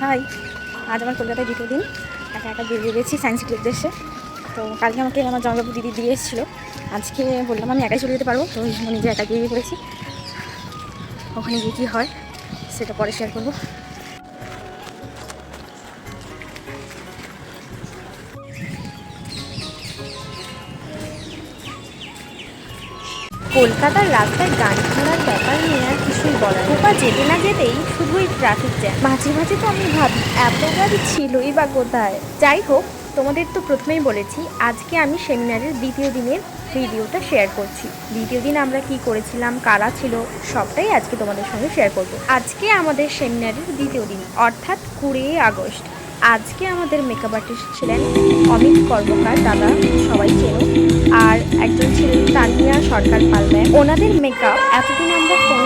High, আজ আমার কলকাতায় দ্বিতীয় দিন। একা একা বেরিয়ে গেছি সায়েন্স সিটির উদ্দেশ্যে। তো কালকে আমাকে আমার জামাইবাবু দিদি দিয়ে এসেছিল। আজকে বললাম আমি একাই চলে যেতে পারব, তো নিজে একা বেরিয়ে পড়েছি। ওখানে গিয়ে কী হয়, সেটা পরে শেয়ার করব। কলকাতার রাস্তায় গাড়ি ঘোড়ার ব্যাপার নিয়ে আর কিছুই বলার কোপা যেতে না যেতেই শুধুই ট্রাফিক জ্যাম মাঝে মাঝে তো আমি ভাবি এত গাড়ি ছিলই বা কোথায়? যাই হোক তোমাদের তো প্রথমেই বলেছি আজকে আমি সেমিনারের দ্বিতীয় দিনের ভিডিওটা শেয়ার করছি। দ্বিতীয় দিন আমরা কি করেছিলাম কারা ছিল সবটাই আজকে তোমাদের সঙ্গে শেয়ার করব। আজকে আমাদের সেমিনারের দ্বিতীয় দিন অর্থাৎ কুড়ি আগস্ট। আজকে আমাদের মেকআপ আর্টিস্ট ছিলেন অমিত কর্মকার দাদা সবাই চেনো। আর একজন ছিলেন তানিয়া সরকার পাল ম্যাম। ওনাদের মেকআপ এতদিন আমরা ফোনে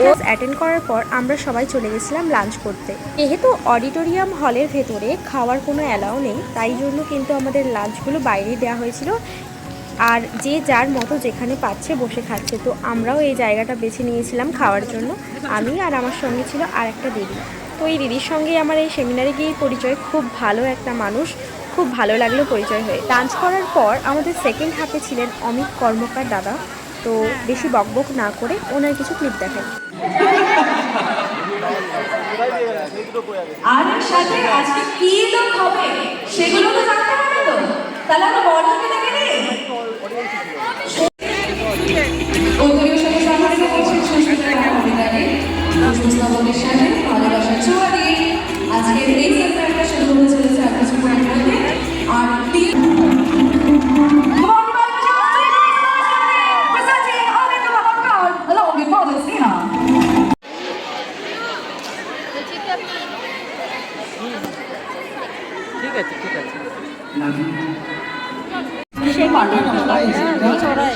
ক্লাস অ্যাটেন্ড করার পর আমরা সবাই চলে গেছিলাম লাঞ্চ করতে। যেহেতু অডিটোরিয়াম হলের ভেতরে খাওয়ার কোনো অ্যালাউ নেই, তাই জন্য কিন্তু আমাদের লাঞ্চগুলো বাইরেই দেওয়া হয়েছিল। আর যে যার মতো যেখানে পাচ্ছে বসে খাচ্ছে। তো আমরাও এই জায়গাটা বেছে নিয়েছিলাম খাওয়ার জন্য। আমি আর আমার সঙ্গে ছিল আর একটা দিদি। তো এই দিদির সঙ্গেই আমার এই সেমিনারে গিয়ে পরিচয়। খুব ভালো একটা মানুষ। খুব ভালো লাগল পরিচয় হয়ে। লাঞ্চ করার পর আমাদের সেকেন্ড হাফে ছিলেন অমিত কর্মকার দাদা। তো বেশি বকবক না করে ওনার কিছু ক্লিপ দেখেন আর সাথে আজকে কি লোক হবে? সেগুলো তো জানতে হবে তো। তাহলে আমরা বড়কে দেখে নিই।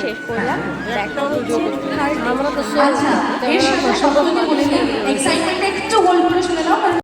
শেষ করলাম আমরা তো